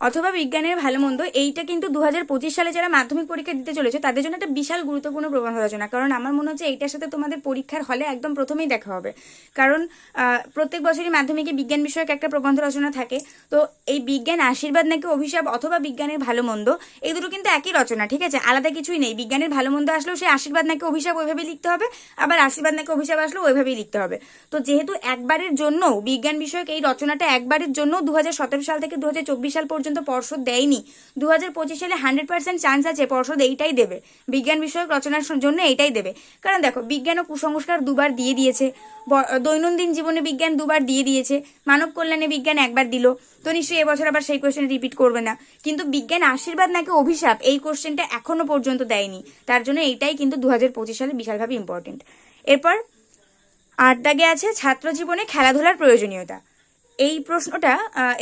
অথবা বিজ্ঞানের ভালো মন্দ, এইটা কিন্তু দু হাজার পঁচিশ সালে যারা মাধ্যমিক পরীক্ষা দিতে চলেছে, তাদের জন্য একটা বিশাল গুরুত্বপূর্ণ প্রবন্ধ রচনা। কারণ আমার মনে হচ্ছে এইটার সাথে তোমাদের পরীক্ষার হলে একদম প্রথমেই দেখা হবে। কারণ প্রত্যেক বছরই মাধ্যমিকে বিজ্ঞান বিষয়ক একটা প্রবন্ধ রচনা থাকে। তো এই বিজ্ঞান আশীর্বাদ নাকি অভিশাপ অথবা বিজ্ঞানের ভালো মন্দ, এই দুটো কিন্তু একই রচনা, ঠিক আছে? আলাদা কিছুই নেই। বিজ্ঞানের ভালো মন্দ আসলেও সেই আশীর্বাদ নাকি অভিশাপ ওইভাবেই লিখতে হবে, আবার আশীর্বাদ নাকি অভিশাপ আসলেও ওইভাবেই লিখতে হবে। তো যেহেতু একবারের জন্য বিজ্ঞান বিষয়ক এই রচনাটা একবারের জন্য দু হাজার সতেরো সাল থেকে দুহাজার চব্বিশ সাল পর্যন্ত পর্ষদ দেয়নি দু হাজার পঁচিশ সালে হান্ড্রেড পার্সেন্ট চান্স আছে পর্ষদ এইটাই দেবে, বিজ্ঞান বিষয়ক রচনার জন্য এইটাই দেবে। কারণ দেখো, বিজ্ঞান ও কুসংস্কার দুবার দিয়ে দিয়েছে দৈনন্দিন জীবনে বিজ্ঞান দুবার দিয়ে দিয়েছে, মানব কল্যাণে বিজ্ঞান একবার দিল তো নিশ্চয়ই এবছর আবার সেই কোয়েশ্চেন রিপিট করবে না। কিন্তু বিজ্ঞান আশীর্বাদ নাকি অভিশাপ, এই কোয়েশ্চেনটা এখনও পর্যন্ত দেয়নি। তার জন্য এইটাই কিন্তু দু হাজার পঁচিশ সালে বিশালভাবে ইম্পর্টেন্ট এরপর আট দাগে আছে ছাত্র জীবনে খেলাধুলার প্রয়োজনীয়তা। এই প্রশ্নটা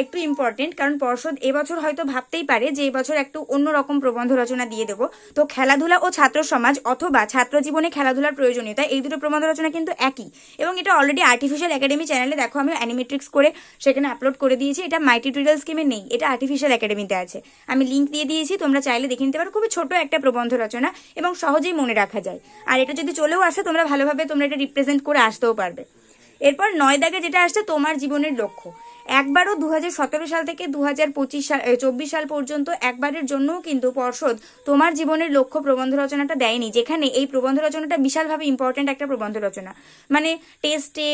একটু ইম্পর্টেন্ট কারণ পর্ষদ এবছর হয়তো ভাবতেই পারে যে এবছর একটু অন্যরকম প্রবন্ধ রচনা দিয়ে দেবো। তো খেলাধুলা ও ছাত্র সমাজ অথবা ছাত্র জীবনে খেলাধুলার প্রয়োজনীয়তা, এই দুটো প্রবন্ধ রচনা কিন্তু একই। এবং এটা অলরেডি আর্টিফিশিয়াল একাডেমি চ্যানেলে দেখো আমি অ্যানিমেট্রিক্স করে সেখানে আপলোড করে দিয়েছি, এটা মাইটি টিউটোরিয়াল স্কিমে নেই, এটা আর্টিফিশিয়াল একাডেমিতে আছে। আমি লিঙ্ক দিয়ে দিয়েছি, তোমরা চাইলে দেখে নিতে পারো খুবই ছোট একটা প্রবন্ধ রচনা এবং সহজেই মনে রাখা যায়। আর এটা যদি চলেও আসে, তোমরা ভালোভাবে তোমরা এটা রিপ্রেজেন্ট করে আসতেও পারবে। এরপর নয় দাগে যেটা আসছে তোমার জীবনের লক্ষ্য। একবারও দু হাজার সতেরো সাল থেকে দু হাজার চব্বিশ সাল পর্যন্ত একবারের জন্যও কিন্তু পর্ষদ তোমার জীবনের লক্ষ্য প্রবন্ধ রচনাটা দেয়নি, যেখানে এই প্রবন্ধ রচনাটা বিশালভাবে ইম্পর্ট্যান্ট একটা প্রবন্ধ রচনা। মানে টেস্টে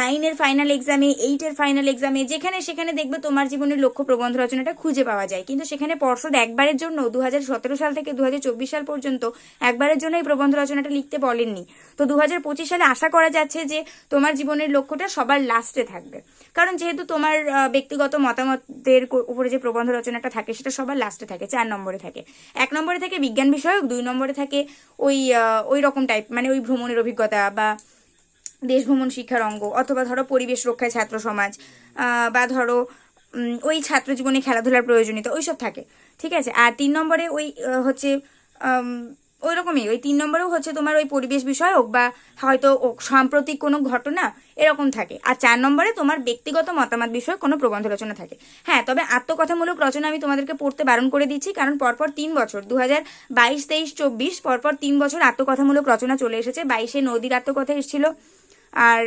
নাইনের ফাইনাল এক্সামে এইটের ফাইনাল এক্সামে যেখানে সেখানে দেখবে তোমার জীবনের লক্ষ্য প্রবন্ধ রচনাটা খুঁজে পাওয়া যায়। কিন্তু সেখানে পর্ষদ একবারের জন্য দু হাজার সতেরো সাল থেকে দুহাজার চব্বিশ সাল পর্যন্ত একবারের জন্য এই প্রবন্ধ রচনাটা লিখতে বলেননি। তো দু হাজার পঁচিশ সালে আশা করা যাচ্ছে যে তোমার জীবনের লক্ষ্যটা সবার লাস্টে থাকবে। কারণ যেহেতু তোমার ব্যক্তিগত মতামতের উপরে যে প্রবন্ধ রচনাটা থাকে, সেটা সবার লাস্টে থাকে, চার নম্বরে থাকে। এক নম্বরে থাকে বিজ্ঞান বিষয়ক, দুই নম্বরে থাকে ওই ওই রকম টাইপ মানে ওই ভ্রমণের অভিজ্ঞতা বা দেশ ভ্রমণ শিক্ষার অঙ্গ, অথবা ধরো পরিবেশ রক্ষায় ছাত্র সমাজ বা ধরো ওই ছাত্র জীবনে খেলাধুলার প্রয়োজনীয়তা, ওইসব থাকে। ঠিক আছে? আর তিন নম্বরে ওই হচ্ছে ওই রকমই ওই তিন নম্বরেও হচ্ছে তোমার ওই পরিবেশ বিষয়ক বা হয়তো সাম্প্রতিক কোনো ঘটনা এরকম থাকে। আর চার নম্বরে তোমার ব্যক্তিগত মতামত বিষয়ে কোনো প্রবন্ধ রচনা থাকে। হ্যাঁ তবে আত্মকথামূলক রচনা আমি তোমাদেরকে পড়তে বারণ করে দিচ্ছি, কারণ পরপর তিন বছর দু হাজার বাইশ, তেইশ, চব্বিশ, পরপর তিন বছর আত্মকথামূলক রচনা চলে এসেছে। বাইশে নদীর আত্মকথা এসেছিল, আর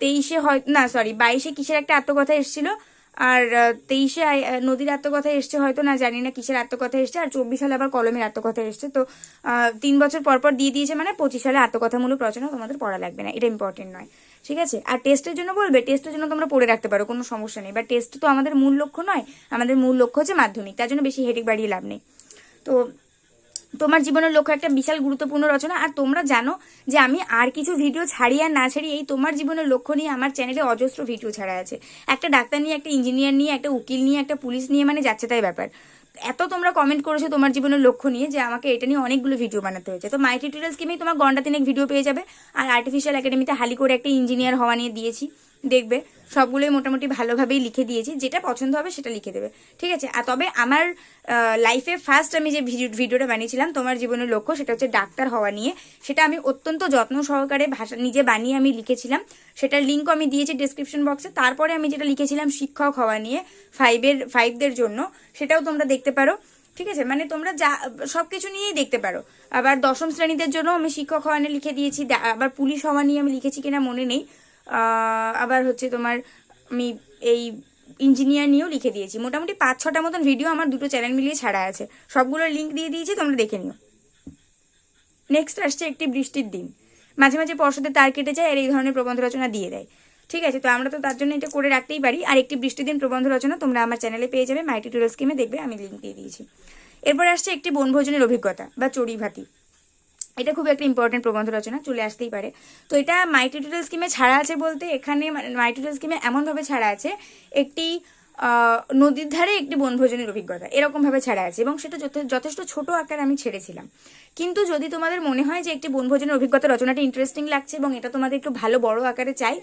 তেইশে হয় না সরি বাইশে কিসের একটা আত্মকথা এসেছিল? আর তেইশে নদীর আত্মকথা এসছে হয়তো, না জানি না কিসের আত্মকথা এসছে, আর চব্বিশ সালে আবার কলমের আত্মকথা এসছে। তো তিন বছর পর পর দিয়ে দিয়েছে মানে পঁচিশ সালে আত্মকথামূলক রচনা তোমাদের পড়া লাগবে না, এটা ইম্পর্টেন্ট নয়। ঠিক আছে? আর টেস্টের জন্য বলবে টেস্টের জন্য তোমরা পড়ে রাখতে পারো, কোনো সমস্যা নেই। বা টেস্ট তো আমাদের মূল লক্ষ্য নয়, আমাদের মূল লক্ষ্য হচ্ছে মাধ্যমিক, তার জন্য বেশি হেডেক বাড়িয়ে লাভ নেই। তো তোমার জীবনের লক্ষ্য একটা বিশাল গুরুত্বপূর্ণ রচনা, আর তোমরা জানো যে আমি আর কিছু ভিডিও ছাড়ি আর না ছাড়ি এই তোমার জীবনের লক্ষ্য নিয়ে আমার চ্যানেলে অজস্র ভিডিও ছাড়া আছে। একটা ডাক্তার নিয়ে, একটা ইঞ্জিনিয়ার নিয়ে, একটা উকিল নিয়ে, একটা পুলিশ নিয়ে মানে যাচ্ছে তাই ব্যাপার। এত তোমরা কমেন্ট করেছ তোমার জীবনের লক্ষ্য নিয়ে যে আমাকে এটা নিয়ে অনেকগুলো ভিডিও বানাতে হয়েছে। তো মাই টিউটোরিয়াল স্কিমেই তোমার ঘণ্টা তিনেক ভিডিও পেয়ে যাবে, আর আর্টিফিশিয়াল একাডেমিতে হালি করে একটা ইঞ্জিনিয়ার হওয়া নিয়ে দিয়েছি, দেখবে। সবগুলোই মোটামুটি ভালোভাবেই লিখে দিয়েছি। যেটা পছন্দ হবে সেটা লিখে দেবে। ঠিক আছে? আর তবে আমার লাইফে ফার্স্ট আমি যে ভিডিও- ভিডিওটা বানিয়েছিলাম, তোমার জীবনের লক্ষ্য সেটা হচ্ছে ডাক্তার হওয়া নিয়ে। সেটা আমি অত্যন্ত যত্ন সহকারে ভাষা, নিজে বানিয়ে আমি লিখেছিলাম। সেটার লিঙ্কও আমি দিয়েছি ডিসক্রিপশন বক্সে তারপরে আমি যেটা লিখেছিলাম, শিক্ষক হওয়া নিয়ে ফাইভের ফাইভদের জন্য। সেটাও তোমরা দেখতে পারো। ঠিক আছে? মানে তোমরা যা সব কিছু নিয়েই দেখতে পারো। আবার দশম শ্রেণীদের জন্য আমি শিক্ষক হওয়া নিয়ে লিখে দিয়েছি। আবার পুলিশ হওয়া নিয়ে আমি লিখেছি কিনা মনে নেই। আবার হচ্ছে তোমার আমি এই ইঞ্জিনিয়ার নিয়েও লিখে দিয়েছি। মোটামুটি পাঁচ, ছটা মতন ভিডিও আমার দুটো চ্যানেল মিলিয়ে ছাড়া আছে। সবগুলোর লিঙ্ক দিয়ে দিয়েছি, তোমরা দেখে নিও। নেক্সট আসছে একটি বৃষ্টির দিন। মাঝে মাঝে পর্ষদের তার কেটে যায় আর এই ধরনের প্রবন্ধ রচনা দিয়ে দেয়। ঠিক আছে, তো আমরা তো তার জন্য এটা করে রাখতেই পারি। আর একটি বৃষ্টির দিন প্রবন্ধ রচনা তোমরা আমার চ্যানেলে পেয়ে যাবে মাইটি টুরিয়াল স্কিমে দেখবে, আমি লিঙ্ক দিয়ে দিয়েছি। এরপর আসছে একটি বনভোজনের অভিজ্ঞতা বা চড়ি ভাতি এটা খুব একটা ইম্পর্টেন্ট প্রবন্ধ রচনা, চলে আসতেই পারে। তো এটা মাই টিউটোরিয়াল স্কিমে ছাড়া আছে বলতে, এখানে মাই টিউটোরিয়াল স্কিমে এমনভাবে ছাড়া আছে, একটি নদীর ধারে একটি বনভোজনের অভিজ্ঞতা। এরকমভাবে ছাড়া আছে এবং সেটা যথেষ্ট ছোট আকার আমি ছেড়েছিলাম। কিন্তু যদি তোমাদের মনে হয় যে একটি বনভোজনের অভিজ্ঞতা রচনাটা ইন্টারেস্টিং লাগছে এবং এটা তোমাদের একটু ভালো বড় আকারে চাই,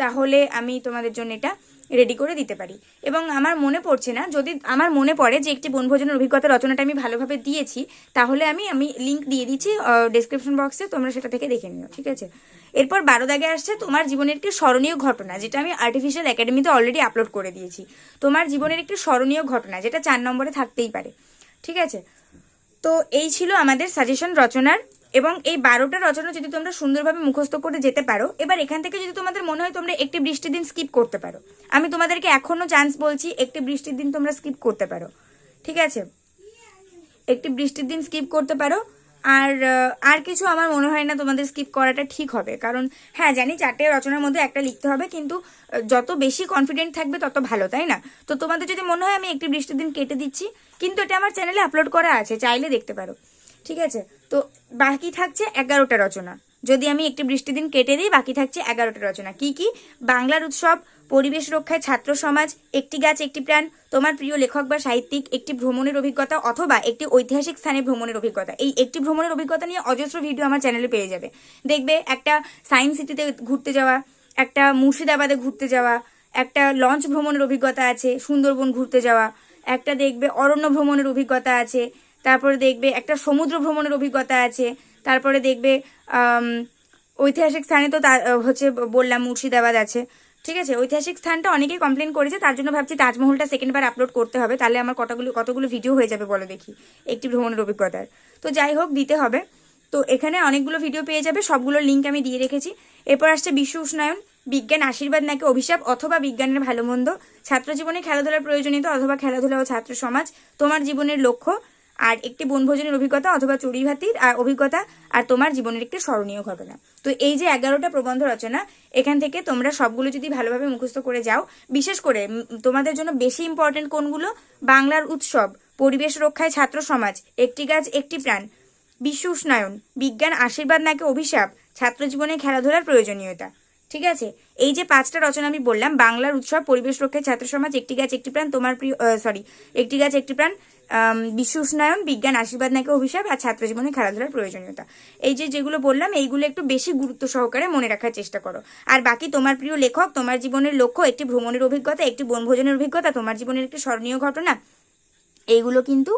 তাহলে আমি তোমাদের জন্য এটা রেডি করে দিতে পারি। এবং আমার মনে পড়ছে না, যদি আমার মনে পড়ে যে একটি বনভোজনের অভিজ্ঞতা রচনাটা আমি ভালোভাবে দিয়েছি, তাহলে আমি আমি লিঙ্ক দিয়ে দিচ্ছি ডেসক্রিপশন বক্সে তোমরা সেটা থেকে দেখে নিও, ঠিক আছে? এরপর বারো দাগে আসছে তোমার জীবনের একটি স্মরণীয় ঘটনা, যেটা আমি আর্টিফিশিয়াল একাডেমিতে অলরেডি আপলোড করে দিয়েছি। তোমার জীবনের একটি স্মরণীয় ঘটনা, যেটা চার নম্বরে থাকতেই পারে, ঠিক আছে? তো এই ছিল আমাদের সাজেশন রচনার এবং এই বারোটা রচনা যদি তোমরা সুন্দরভাবে মুখস্থ করে যেতে পারো, এবার এখান থেকে যদি তোমাদের মনে হয় তোমরা একটি বৃষ্টির দিন স্কিপ করতে পারো। আমি তোমাদেরকে এখনও চান্স বলছি, একটি বৃষ্টির দিন তোমরা স্কিপ করতে পারো। ঠিক আছে? একটি বৃষ্টির দিন স্কিপ করতে পারো। আর আর কিছু আমার মনে হয় না তোমাদের স্কিপ করাটা ঠিক হবে। কারণ হ্যাঁ জানি চারটে রচনার মধ্যে একটা লিখতে হবে, কিন্তু যত বেশি কনফিডেন্ট থাকবে তত ভালো, তাই না? তো তোমাদের যদি মনে হয় আমি একটি বৃষ্টির দিন কেটে দিচ্ছি, কিন্তু এটা আমার চ্যানেলে আপলোড করা আছে, চাইলে দেখতে পারো। ঠিক আছে? তো বাকি থাকছে এগারোটা রচনা। যদি আমি একটি বৃষ্টির দিন কেটে দিই, বাকি থাকছে এগারোটা রচনা। কি কি? বাংলার উৎসব, পরিবেশ রক্ষায় ছাত্র সমাজ, একটি গাছ, একটি প্রাণ, তোমার প্রিয় লেখক বা সাহিত্যিক, একটি ভ্রমণের অভিজ্ঞতা অথবা একটি ঐতিহাসিক স্থানে ভ্রমণের অভিজ্ঞতা। এই একটি ভ্রমণের অভিজ্ঞতা নিয়ে অজস্র ভিডিও আমার চ্যানেলে পেয়ে যাবে। দেখবে একটা সায়েন্স সিটিতে ঘুরতে যাওয়া, একটা মুর্শিদাবাদে ঘুরতে যাওয়া, একটা লঞ্চ ভ্রমণের অভিজ্ঞতা আছে, সুন্দরবন ঘুরতে যাওয়া, একটা দেখবে অরণ্য ভ্রমণের অভিজ্ঞতা আছে তারপরে দেখবে একটা সমুদ্র ভ্রমণের অভিজ্ঞতা আছে। তারপরে দেখবে ঐতিহাসিক স্থানে তো হচ্ছে বললাম মুর্শিদাবাদ আছে। ঠিক আছে? ঐতিহাসিক স্থানটা অনেকেই কমপ্লেন করেছে, তার জন্য ভাবছি তাজমহলটা সেকেন্ড বার আপলোড করতে হবে। তাহলে আমার কতগুলো কতগুলো ভিডিও হয়ে যাবে বলো দেখি, একটি ভ্রমণের অভিজ্ঞতার। তো যাই হোক, দিতে হবে। তো এখানে অনেকগুলো ভিডিও পেয়ে যাবে সবগুলোর লিঙ্ক আমি দিয়ে রেখেছি। এরপর আসছে বিশ্ব উষ্ণায়ন, বিজ্ঞান আশীর্বাদ নাকি অভিশাপ অথবা বিজ্ঞানের ভালো মন্দ? ছাত্র জীবনে খেলাধুলার প্রয়োজনীয়তা অথবা খেলাধুলা ও ছাত্র সমাজ, তোমার জীবনের লক্ষ্য? আর একটি বনভোজনের অভিজ্ঞতা অথবা চুরি ভাতির আর অভিজ্ঞতা আর তোমার জীবনের একটি স্মরণীয় ঘটনা। তো এই যে এগারোটা প্রবন্ধ রচনা, এখান থেকে তোমরা সবগুলো যদি ভালোভাবে মুখস্থ করে যাও, বিশেষ করে তোমাদের জন্য বেশি ইম্পর্টেন্ট কোনগুলো? বাংলার উৎসব, পরিবেশ রক্ষায় ছাত্র সমাজ, একটি গাছ, একটি প্রাণ, বিশ্ব উষ্ণায়ন, বিজ্ঞান আশীর্বাদ নাকি অভিশাপ? ছাত্র জীবনে খেলাধুলার প্রয়োজনীয়তা। ঠিক আছে? এই যে পাঁচটা রচনা আমি বললাম, বাংলার উৎসব, পরিবেশ রক্ষায় ছাত্র সমাজ, একটি গাছ, একটি প্রাণ, তোমার প্রিয় সরি একটি গাছ, একটি প্রাণ বিশ্ব উষ্ণায়ন, বিজ্ঞান, আশীর্বাদ নাকি অভিশাপ আর ছাত্র জীবনে খেলাধুলার প্রয়োজনীয়তা। এই যে যেগুলো বললাম, এইগুলো একটু বেশি গুরুত্ব সহকারে মনে রাখার চেষ্টা করো। আর বাকি তোমার প্রিয় লেখক, তোমার জীবনের লক্ষ্য, একটি ভ্রমণের অভিজ্ঞতা, একটি বনভোজনের অভিজ্ঞতা, তোমার জীবনের একটি স্মরণীয় ঘটনা, এইগুলো কিন্তু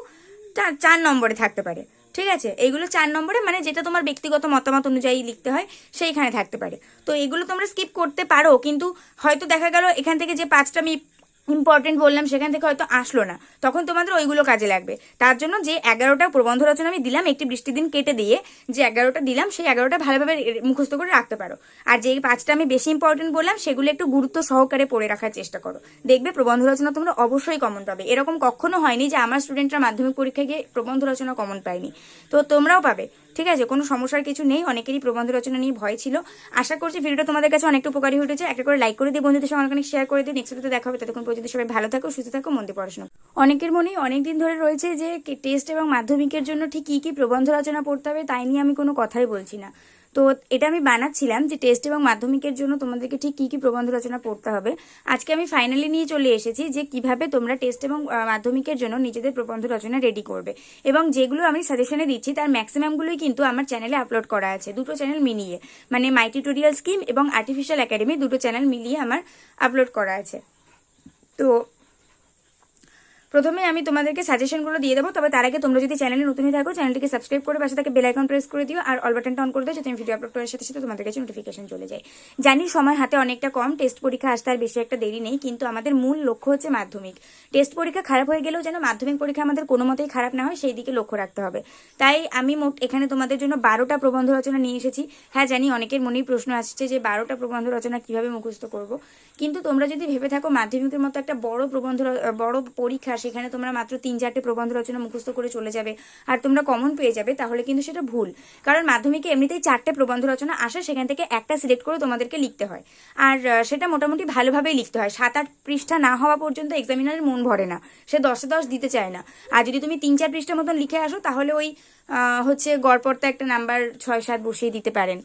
চার নম্বরে থাকতে পারে। ঠিক আছে? এইগুলো চার নম্বরে মানে যেটা তোমার ব্যক্তিগত মতামত অনুযায়ী লিখতে হয়, সেইখানে থাকতে পারে। তো এগুলো তোমরা স্কিপ করতে পারো, কিন্তু হয়তো দেখা গেল এখান থেকে যে পাঁচটা আমি ইম্পর্টেন্ট বললাম, সেখান থেকে হয়তো আসলো না। তখন তোমাদের ওইগুলো কাজে লাগবে। তার জন্য যে এগারোটা প্রবন্ধ রচনা আমি দিলাম, একটি বৃষ্টির দিন কেটে দিয়ে, যে এগারোটা দিলাম, সেই এগারোটা ভালোভাবে মুখস্থ করে রাখতে পারো। আর যে পাঁচটা আমি বেশি ইম্পর্টেন্ট বললাম, সেগুলো একটু গুরুত্ব সহকারে পড়ে রাখার চেষ্টা করো। দেখবে প্রবন্ধ রচনা তোমরা অবশ্যই কমন পাবে। এরকম কখনো হয়নি যে আমার স্টুডেন্টরা মাধ্যমিক পরীক্ষায় গিয়ে প্রবন্ধ রচনা কমন পায়নি। তো তোমরাও পাবে। ঠিক আছে, কোনো সমস্যার কিছু নেই, অনেকেরই প্রবন্ধ রচনা নিয়ে ভয় ছিল। আশা করছি ভিডিওটা তোমাদের কাছে অনেকটা উপকারী হয়েছে একটা করে লাইক করে দিয়ে বন্ধুদের সঙ্গে অনেক শেয়ার করে দিয়ে নেক্সট দেখা হবে, ততক্ষণ পর্যন্ত সবাই ভালো থাকো, সুস্থ থাকো, মন দিয়ে পড়াশোনা অনেকের মনে অনেকদিন ধরে রয়েছে যে টেস্ট এবং মাধ্যমিকের জন্য ঠিক কী কী প্রবন্ধ রচনা পড়তে হবে, তাই নিয়ে আমি কোনো কথাই বলছি না। তো এটা আমি বানাচ্ছিলাম যে টেস্ট এবং মাধ্যমিকের জন্য তোমাদেরকে ঠিক কী কী প্রবন্ধ রচনা পড়তে হবে। আজকে আমি ফাইনালি নিয়ে চলে এসেছি যে কীভাবে তোমরা টেস্ট এবং মাধ্যমিকের জন্য নিজেদের প্রবন্ধ রচনা রেডি করবে। এবং যেগুলো আমি সাজেশনে দিচ্ছি, তার ম্যাক্সিমামগুলোই কিন্তু আমার চ্যানেলে আপলোড করা আছে। দুটো চ্যানেল মিলিয়ে। মানে মাই টিউটোরিয়াল স্কিম এবং আর্টিফিশিয়াল একাডেমি দুটো চ্যানেল মিলিয়ে আমার আপলোড করা আছে। তো প্রথমে আমি তোমাদেরকে সাজেশনগুলো দিয়ে দেবো, তবে তার আগে তোমরা যদি চ্যানেলে নতুন হয়ে থাকো চ্যানেলটিকে সাবস্ক্রাইব করে পাশে থাকে বেল আইকন প্রেস করে দিও, আর অল বাটনটা অন করে দিও, যাতে আমি ভিডিও আপলোড করার সাথে সাথে তোমাদের কাছে নোটিফিকেশন চলে যায়। জানি সময় হাতে অনেকটা কম টেস্ট পরীক্ষা আসতে আর বেশি একটা দেরি নেই, কিন্তু আমাদের মূল লক্ষ্য হচ্ছে মাধ্যমিক। টেস্ট পরীক্ষা খারাপ হয়ে গেলেও যেন মাধ্যমিক পরীক্ষা আমাদের কোনো মতেই খারাপ না হয়, সেই দিকে লক্ষ্য রাখতে হবে। তাই আমি মোট এখানে তোমাদের জন্য বারোটা প্রবন্ধ রচনা নিয়ে এসেছি। হ্যাঁ জানি অনেকের মনেই প্রশ্ন আসছে যে বারোটা প্রবন্ধ রচনা কীভাবে মুখস্থ করব। কিন্তু তোমরা যদি ভেবে থাকো, মাধ্যমিকের মতো একটা বড় প্রবন্ধ, বড় পরীক্ষা সেখানে তোমরা মাত্র তিন চারটে প্রবন্ধ রচনা মুখস্থ করে চলে যাবে। আর তোমরা কমন পেয়ে যাবে, তাহলে কিন্তু সেটা ভুল। কারণ মাধ্যমিকে এমনিতেই চারটে প্রবন্ধ রচনা আসে, সেখান থেকে একটা সিলেক্ট করে তোমাদেরকে লিখতে হয়। আর সেটা মোটামুটি ভালোভাবেই লিখতে হয়। সাত আট পৃষ্ঠা না হওয়া পর্যন্ত এক্সামিনারের মন ভরে না। সে দশে দশ দিতে চায় না। আর যদি তুমি তিন চার পৃষ্ঠা মতন লিখে আসো, তাহলে ওই হচ্ছে গড়পড়তা একটা নাম্বার ছয় সাত বসিয়ে দিতে পারেন।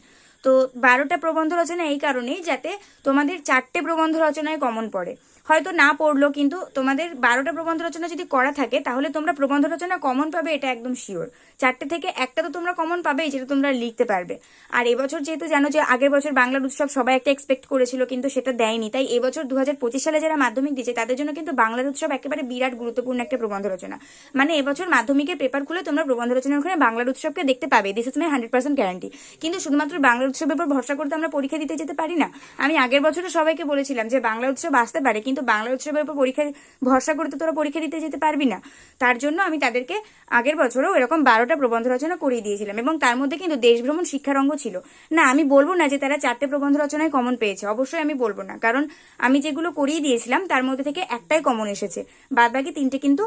তো বারোটা প্রবন্ধ রচনা এই কারণেই যাতে তোমাদের চারটে প্রবন্ধ রচনায় কমন পড়ে। হয়তো না পড়ল কিন্তু তোমাদের বারোটা প্রবন্ধ রচনা যদি করা থাকে, তাহলে তোমরা প্রবন্ধ রচনা কমন পাবে, এটা একদম শিওর চারটে থেকে একটা তো তোমরা কমন পাবেই, যেটা তোমরা লিখতে পারবে। আর এবছর যেহেতু জানো যে আগের বছর বাংলার উৎসব সবাই একটা এক্সপেক্ট করেছিল, কিন্তু সেটা দেয়নি। তাই এবছর দু হাজার পঁচিশ সালে যারা মাধ্যমিক দিয়েছে, তাদের জন্য কিন্তু বাংলার উৎসব একেবারে বিরাট গুরুত্বপূর্ণ একটা প্রবন্ধ রচনা। মানে এবছর মাধ্যমিকের পেপার খুলে তোমরা প্রবন্ধ রচনার ওখানে বাংলার উৎসবকে দেখতে পাবে। This is my hundred percent guarantee কিন্তু শুধুমাত্র বাংলা উৎসবের উপর ভরসা করতে আমরা পরীক্ষা দিতে যেতে পারি না। আমি আগের বছরও সবাইকে বলেছিলাম যে বাংলা উৎসব আসতে পারে, কিন্তু বাংলা উৎসবের উপর পরীক্ষা ভরসা করতে তোরা পরীক্ষা দিতে যেতে পারবি না। তার জন্য আমি তাদেরকে আগের বছরও এরকম বারোটা প্রবন্ধ রচনা করিয়ে দিয়েছিলাম এবং তার মধ্যে কিন্তু দেশভ্রমণ শিক্ষারঙ্গ ছিল। না, আমি বলব না যে তারা চারটে প্রবন্ধ রচনায় কমন পেয়েছে, অবশ্যই আমি বলব না। কারণ আমি যেগুলো করিয়ে দিয়েছিলাম, তার মধ্যে থেকে একটাই কমন এসেছে। বাদ বাকি তিনটে কিন্তু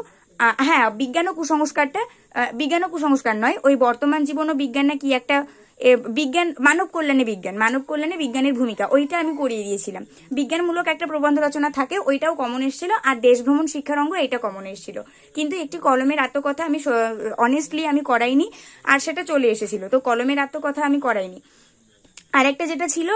হ্যাঁ বিজ্ঞান ও কুসংস্কারটা বিজ্ঞান ও কুসংস্কার নয়, ওই বর্তমান জীবন ও বিজ্ঞান না কি একটা বিজ্ঞান, মানব কল্যাণে বিজ্ঞান, মানব কল্যাণে বিজ্ঞানের ভূমিকা, ওইটা আমি করিয়ে দিয়েছিলাম। বিজ্ঞানমূলক একটা প্রবন্ধ রচনা থাকে, ওইটাও কমন এসেছিল, আর দেশভ্রমণ শিক্ষারঙ্গ এটা কমন এসেছিল। কিন্তু একটি কলমের আত্মকথা আমি অনেস্টলি আমি করাইনি, আর সেটা চলে এসেছিল। তো কলমের আত্মকথা আমি করাইনি। আরেকটা যেটা ছিল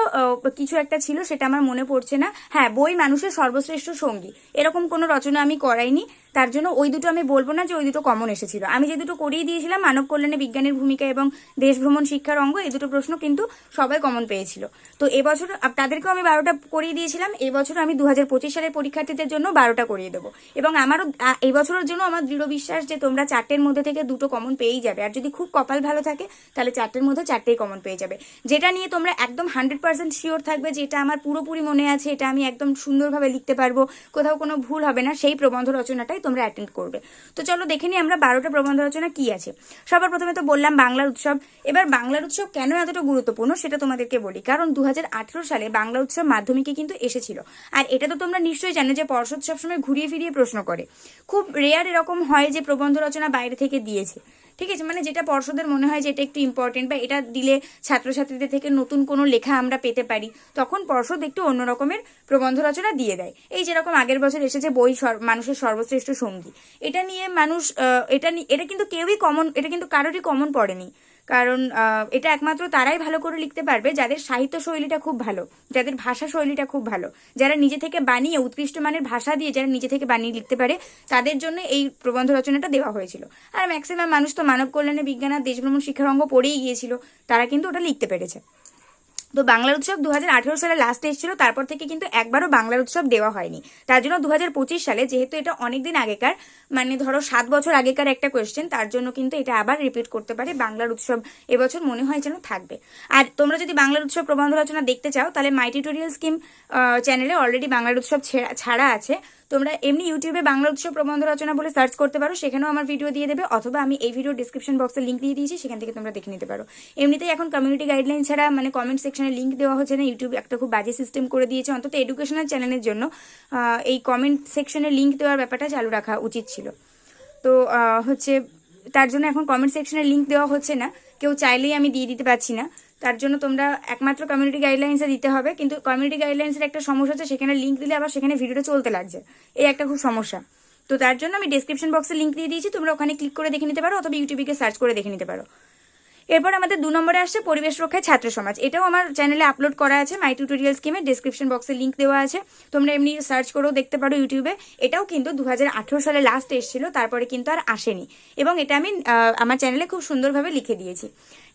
কিছু একটা ছিল, সেটা আমার মনে পড়ছে না। হ্যাঁ বই মানুষের সর্বশ্রেষ্ঠ সঙ্গী। এরকম কোনো রচনা আমি করাইনি। তার জন্য ওই দুটো আমি বলব না যে ওই দুটো কমন এসেছিল। আমি যে দুটো করিয়ে দিয়েছিলাম মানব কল্যাণে বিজ্ঞানের ভূমিকা এবং দেশভ্রমণ শিক্ষার অঙ্গ এই দুটো প্রশ্ন কিন্তু সবাই কমন পেয়েছিল। তো এবছর তাদেরকেও আমি বারোটা করিয়ে দিয়েছিলাম এবছর আমি দু হাজার পঁচিশ সালের পরীক্ষার্থীদের জন্য বারোটা করিয়ে দেবো। এবং আমারও আ, এই বছরের জন্য আমার দৃঢ় বিশ্বাস যে তোমরা চারটের মধ্যে থেকে দুটো কমন পেয়েই যাবে। আর যদি খুব কপাল ভালো থাকে তাহলে চারটের মধ্যে চারটেই কমন পেয়ে যাবে। যেটা নিয়ে তোমরা একদম হান্ড্রেড পার্সেন্ট শিওর থাকবে যে এটা আমার পুরোপুরি মনে আছে এটা আমি একদম সুন্দরভাবে লিখতে পারব কোথাও কোনো ভুল হবে না সেই প্রবন্ধ রচনাটাই তোমরা অ্যাটেন্ড করবে। তো চলো দেখে নিই আমরা বারোটা প্রবন্ধ রচনা কি আছে। সবার প্রথমে তো বললাম বাংলার উৎসব। এবার বাংলার উৎসব কেন এতটা গুরুত্বপূর্ণ সেটা তোমাদেরকে বলি। কারণ দু হাজার আঠারো সালে বাংলা উৎসব মাধ্যমিকে কিন্তু এসেছিল। আর এটা তো তোমরা নিশ্চয়ই জানো যে পর্ষদ সবসময় ঘুরিয়ে ফিরিয়ে প্রশ্ন করে। খুব রেয়ার এরকম হয় যে প্রবন্ধ রচনা বাইরে থেকে দিয়েছে। ঠিক আছে? মানে যেটা পর্ষদের মনে হয় যে এটা একটু ইম্পর্টেন্ট বা এটা দিলে ছাত্রছাত্রীদের থেকে নতুন কোনো লেখা আমরা পেতে পারি, তখন পর্ষদ একটু অন্য রকমের প্রবন্ধ রচনা দিয়ে দেয়। এই যেরকম আগের বছর এসেছে বই মানুষের সর্বশ্রেষ্ঠ সঙ্গী। এটা নিয়ে মানুষ এটা এটা কিন্তু কেউই কমন এটা কিন্তু কারোরই কমন পড়েনি। কারণ এটা একমাত্র তারাই ভালো করে লিখতে পারবে যাদের সাহিত্য শৈলীটা খুব ভালো, যাদের ভাষা শৈলীটা খুব ভালো। যারা নিজে থেকে বানিয়ে, উৎকৃষ্ট মানের ভাষা দিয়ে যারা নিজে থেকে বানিয়ে লিখতে পারে, তাদের জন্য এই প্রবন্ধ রচনাটা দেওয়া হয়েছিল। আর ম্যাক্সিমাম মানুষ তো মানব কল্যাণে বিজ্ঞান আর দেশভ্রমণ শিক্ষার অঙ্গ পড়েই গিয়েছিল, তারা কিন্তু ওটা লিখতে পেরেছে। তো বাংলার উৎসব দু হাজার আঠারো সালে লাস্ট এসেছিল, তারপর থেকে কিন্তু একবারও বাংলার উৎসব দেওয়া হয়নি। তার জন্য দু হাজার পঁচিশ সালে, যেহেতু এটা অনেকদিন আগেকার মানে ধরো সাত বছর আগেকার একটা কোয়েশ্চেন তার জন্য কিন্তু এটা আবার রিপিট করতে পারে বাংলার উৎসব এবছর মনে হয় যেন থাকবে। আর তোমরা যদি বাংলার উৎসব প্রবন্ধ রচনা দেখতে চাও, তাহলে মাই টিউটোরিয়াল স্কিম চ্যানেলে অলরেডি বাংলার উৎসব ছেড়া- ছাড়া আছে। তোমরা এমনি ইউটিউবে বাংলা উৎসব প্রবন্ধ রচনা বলে সার্চ করতে পারো, সেখানেও আমার ভিডিও দিয়ে দেবে, অথবা আমি এই ভিডিও ডিসক্রিপশন বক্সে লিঙ্ক দিয়ে দিয়েছি, সেখান থেকে তোমরা দেখে নিতে পারো। এমনিতেই এখন কমিউনিটি গাইডলাইন ছাড়া মানে কমেন্ট সেকশনে লিঙ্ক দেওয়া হচ্ছে না ইউটিউব একটা খুব বাজে সিস্টেম করে দিয়েছে, অন্তত এডুকেশনাল চ্যানেলের জন্য এই কমেন্ট সেকশনে লিঙ্ক দেওয়ার ব্যাপারটা চালু রাখা উচিত ছিল। তো হচ্ছে, তার জন্য এখন কমেন্ট সেকশনে লিঙ্ক দেওয়া হচ্ছে না, কেউ চাইলেই আমি দিয়ে দিতে পারছি না। তার জন্য তোমরা একমাত্র কমিউনিটি গাইডলাইন্সে দিতে হবে। কিন্তু কমিউনিটি গাইডলাইন্সের একটা সমস্যা হচ্ছে, সেখানে লিঙ্ক দিলে আবার সেখানে ভিডিওটা চলতে লাগছে। এই একটা খুব সমস্যা। তো তার জন্য আমি ডিসক্রিপশন বক্সে লিঙ্ক দিয়ে দিয়েছি। তোমরা ওখানে ক্লিক করে দেখে নিতে পারো অথবা ইউটিউবে সার্চ করে দেখে নিতে পারো। এরপর আমাদের দু নম্বরে আসছে পরিবেশ রক্ষায় ছাত্র সমাজ। এটাও আমার চ্যানেলে আপলোড করা আছে। মাই টিউটোরিয়াল স্কিমে ডিসক্রিপশন বক্সে লিঙ্ক দেওয়া আছে। তোমরা এমনি সার্চ করেও দেখতে পারো ইউটিউবে এটাও কিন্তু দু হাজার আঠারো সালে লাস্ট এসেছিল, তারপরে কিন্তু আর আসেনি। এবং এটা আমি আমার চ্যানেলে খুব সুন্দরভাবে লিখে দিয়েছি।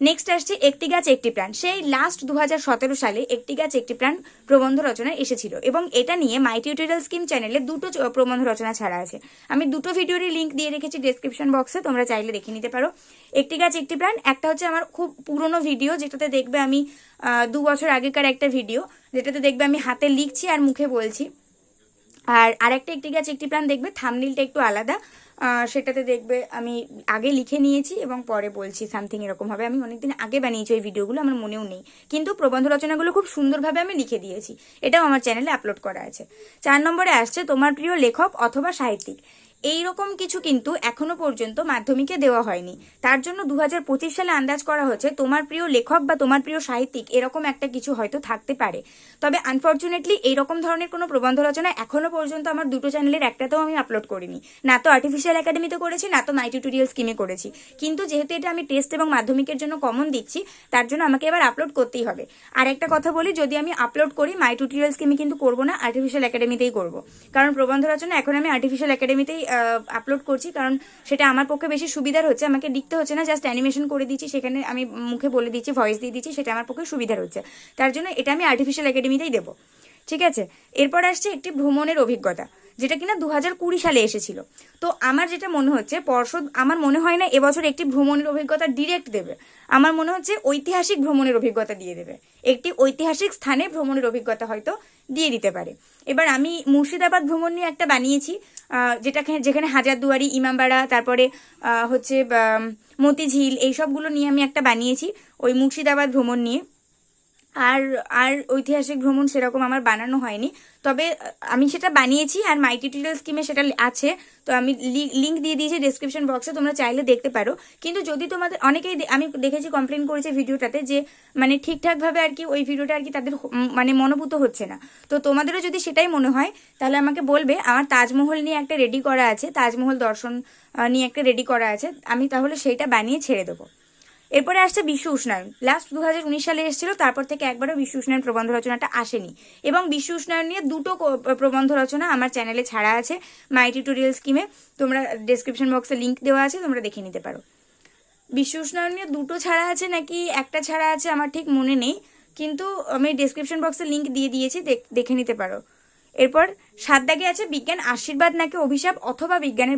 নেক্সট আসছে একটি গাছ, একটি প্রাণ। সেই লাস্ট দু হাজার সতেরো সালে একটি গাছ, একটি প্রাণ প্রবন্ধ রচনা এসেছিল এবং এটা নিয়ে মাই টিউটোরিয়াল স্কিম চ্যানেলে দুটো প্রবন্ধ রচনা ছাড়া আছে। আমি দুটো ভিডিওরই লিঙ্ক দিয়ে রেখেছি ডিসক্রিপশন বক্সে তোমরা চাইলে দেখে নিতে পারো। একটি গাছ, একটি প্রাণ, একটা হচ্ছে আমার খুব পুরনো ভিডিও যেটাতে দেখবে আমি দু বছর আগেকার একটা ভিডিও যেটাতে দেখবে আমি হাতে লিখছি আর মুখে বলছি। আর আরেকটা একটি গাছ, একটি প্রাণ দেখবে থামনিলটা একটু আলাদা। সেটাতে দেখবে আমি আগে লিখে নিয়েছি এবং পরে বলছি সামথিং এরকম হবে আমি অনেকদিন আগে বানিয়েছি ওই ভিডিওগুলো, আমার মনেও নেই। কিন্তু প্রবন্ধ রচনাগুলো খুব সুন্দরভাবে আমি লিখে দিয়েছি। এটাও আমার চ্যানেলে আপলোড করা আছে। চার নম্বরে আসছে, তোমার প্রিয় লেখক অথবা সাহিত্যিক। এই রকম কিছু কিন্তু এখনও পর্যন্ত মাধ্যমিকে দেওয়া হয়নি। তার জন্য দু হাজার পঁচিশ সালে আন্দাজ করা হচ্ছে তোমার প্রিয় লেখক বা তোমার প্রিয় সাহিত্যিক এরকম একটা কিছু হয়তো থাকতে পারে। তবে আনফর্চুনেটলি এইরকম ধরনের কোনো প্রবন্ধ রচনা এখনও পর্যন্ত আমার দুটো চ্যানেলের একটাতেও আমি আপলোড করিনি। না তো আর্টিফিশিয়াল একাডেমিতে করেছি, না তো মাই টিউটোরিয়াল স্কিমে করেছি। কিন্তু যেহেতু এটা আমি টেস্ট এবং মাধ্যমিকের জন্য কমন দিচ্ছি, তার জন্য আমাকে এবার আপলোড করতেই হবে। আর একটা কথা বলি, যদি আমি আপলোড করি মাই টিউটোরিয়াল স্কিমে কিন্তু করব না আর্টিফিশিয়াল একাডেমিতেই করব। কারণ প্রবন্ধ রচনা এখন আমি আর্টিফিশিয়াল একাডেমিতেই আপলোড করছি, কারণ সেটা আমার পক্ষে বেশি সুবিধার হচ্ছে। আমাকে লিখতে হচ্ছে না জাস্ট অ্যানিমেশন করে দিচ্ছি, সেখানে আমি মুখে বলে দিচ্ছি ভয়েস দিয়ে দিচ্ছি, সেটা আমার পক্ষে সুবিধার হচ্ছে। তার জন্য এটা আমি আর্টিফিশিয়াল একাডেমিতেই দেবো। ঠিক আছে? এরপর আসছে একটি ভ্রমণের অভিজ্ঞতা। যেটা কিনা দু হাজার কুড়ি সালে এসেছিল। তো আমার যেটা মনে হচ্ছে, পর্ষদ আমার মনে হয় না এবছর একটি ভ্রমণের অভিজ্ঞতা ডিরেক্ট দেবে। আমার মনে হচ্ছে ঐতিহাসিক ভ্রমণের অভিজ্ঞতা দিয়ে দেবে। একটি ঐতিহাসিক স্থানে ভ্রমণের অভিজ্ঞতা হয়তো দিয়ে দিতে পারে। এবার আমি মুর্শিদাবাদ ভ্রমণ নিয়ে একটা বানিয়েছি যেটা যেখানে হাজারদুয়ারি, ইমামবাড়া, তারপরে হচ্ছে মতিঝিল এইসবগুলো নিয়ে আমি একটা বানিয়েছি। ওই মুর্শিদাবাদ ভ্রমণ নিয়ে। আর আর ঐতিহাসিক ভ্রমণ সেরকম আমার বানানো হয়নি। তবে, আমি সেটা বানিয়েছি আর মাই টিউটোরিয়াল স্কিমে সেটা আছে। তো আমি লিঙ্ক দিয়ে দিয়েছি ডিসক্রিপশন বক্সে তোমরা চাইলে দেখতে পারো। কিন্তু যদি তোমাদের, অনেকেই আমি দেখেছি কমপ্লেন করেছে ভিডিওটাতে যে মানে ঠিকঠাকভাবে আর কি ওই ভিডিওটা আর কি তাদের মানে মনোভূত হচ্ছে না। তো তোমাদেরও যদি সেটাই মনে হয়, তাহলে আমাকে বলবে। আমার তাজমহল নিয়ে একটা রেডি করা আছে, তাজমহল দর্শন নিয়ে একটা রেডি করা আছে। আমি তাহলে সেইটা বানিয়ে ছেড়ে দেবো। এরপরে আসছে বিশ্ব উষ্ণায়ন। লাস্ট দু হাজার উনিশ সালে এসেছিল, তারপর থেকে একবারও বিশ্ব উষ্ণায়ন প্রবন্ধ রচনাটা আসেনি। এবং বিশ্ব উষ্ণায়ন নিয়ে দুটো প্রবন্ধ রচনা আমার চ্যানেলে ছাড়া আছে মাই টিউটোরিয়াল স্কিমে তোমরা ডেসক্রিপশন বক্সে লিঙ্ক দেওয়া আছে, তোমরা দেখে নিতে পারো। বিশ্ব উষ্ণায়ন নিয়ে দুটো ছাড়া আছে নাকি একটা ছাড়া আছে আমার ঠিক মনে নেই, কিন্তু আমি ডেসক্রিপশন বক্সে লিঙ্ক দিয়ে দিয়েছি, দেখ- নিতে পারো। এরপর সাত দাগে আছে বিজ্ঞান আশীর্বাদ নাকি অভিশাপ অথবা বিজ্ঞানের